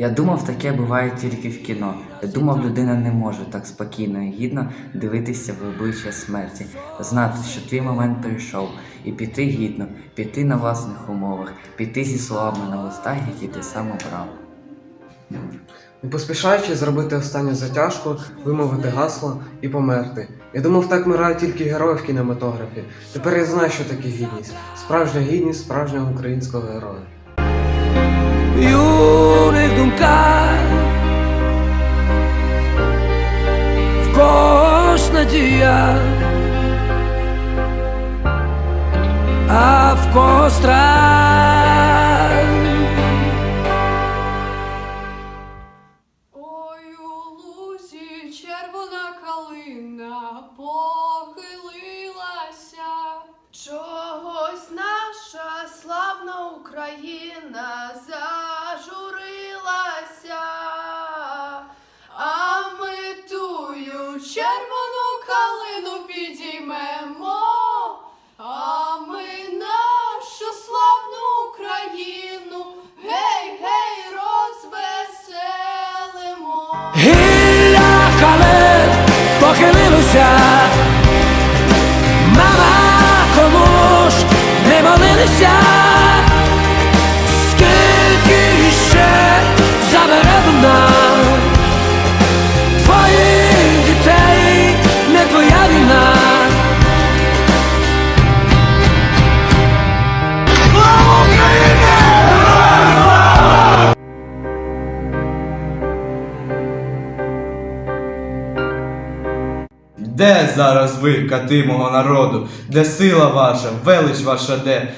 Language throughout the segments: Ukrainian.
Я думав, таке буває тільки в кіно. Я думав, людина не може так спокійно і гідно дивитися в обличчя смерті, знати, що твій момент прийшов, і піти гідно, піти на власних умовах, піти зі словами на устах, які ти сам обрав. Не поспішаючи зробити останню затяжку, вимовити гасло і померти. Я думав, так вмирають тільки герої в кінематографі. Тепер я знаю, що таке гідність. Справжня гідність справжнього українського героя. Юних думках в когось надія, а в кого страх. Ой, у лузі червона калина похилилася. Чогось наша славна Україна червону калину підіймемо, а ми нашу славну Україну, гей, гей, розвеселимо. Гілля калин похилилося, мама, кому ж не молилися, Де зараз ви, кати мого народу? Де сила ваша, велич ваша де?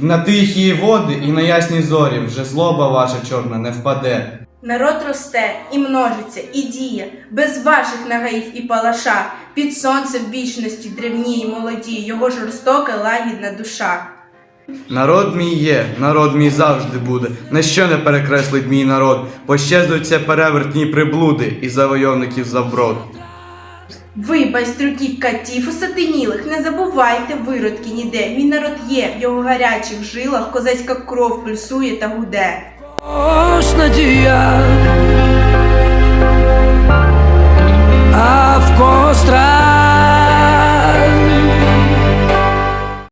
На тихі води і на ясні зорі вже злоба ваша чорна не впаде. Народ росте і множиться, і діє, без ваших нагаїв і палаша, під сонцем вічності древні й молоді, його жорстока лагідна душа. Народ мій є, народ мій завжди буде. На що не перекреслить мій народ? Пощезують ці перевертні приблуди і завойовників завброд. Ви, байстрюки катів усатинілих, не забувайте виродки ніде. Мій народ є, в його гарячих жилах козацька кров пульсує та гуде. Ось надія,